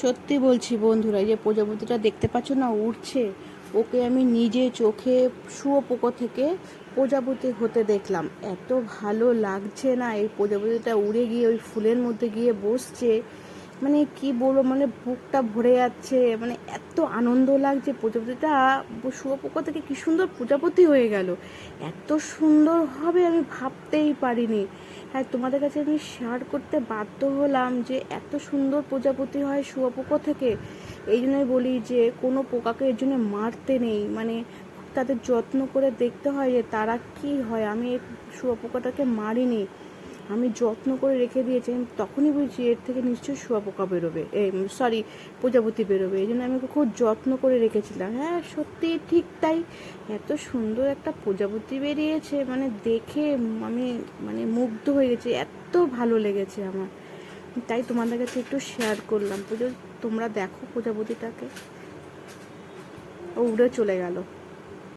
সত্যি বলছি বন্ধুরা যে প্রজাপতিটা দেখতে পাচ্ছ না উঠছে ওকে আমি নিজে চোখে শুয়োপোকো থেকে প্রজাপতি হতে দেখলাম। এত ভালো লাগছে না, এই প্রজাপতিটা উড়ে গিয়ে ওই ফুলের মধ্যে গিয়ে বসছে। মানে কি বলব মানে বুকটা ভরে যাচ্ছে মানে এত আনন্দ লাগছে। প্রজাপতিটা শুয়োপোকা থেকে কি সুন্দর প্রজাপতি হয়ে গেল। এত সুন্দর হবে আমি ভাবতেই পারিনি। হ্যাঁ তোমাদের কাছে আমি শেয়ার করতে বাধ্য হলাম যে এত সুন্দর প্রজাপতি হয় শুয়োপোকা থেকে। এই জন্যই বলি যে কোনো পোকাকে এর জন্য মারতে নেই। মানে তাদের যত্ন করে দেখতে হয় যে তারা কি হয়। আমি শুয়োপোকাটাকে মারিনি। আমি যত্ন করে রেখে দিয়েছি, আমি তখনই বুঝছি এর থেকে নিশ্চয়ই শুয়াপোকা বেরোবে। এই সরি প্রজাপতি বেরোবে। এই জন্য আমি ওকে খুব যত্ন করে রেখেছিলাম। হ্যাঁ সত্যি ঠিক তাই। এত সুন্দর একটা প্রজাপতি বেরিয়েছে মানে দেখে আমি মানে মুগ্ধ হয়ে গেছি, এত ভালো লেগেছে আমার। তাই তোমাদের কাছে একটু শেয়ার করলাম। পুজো, তোমরা দেখো প্রজাপতিটাকে। ও উড়ে চলে গেল।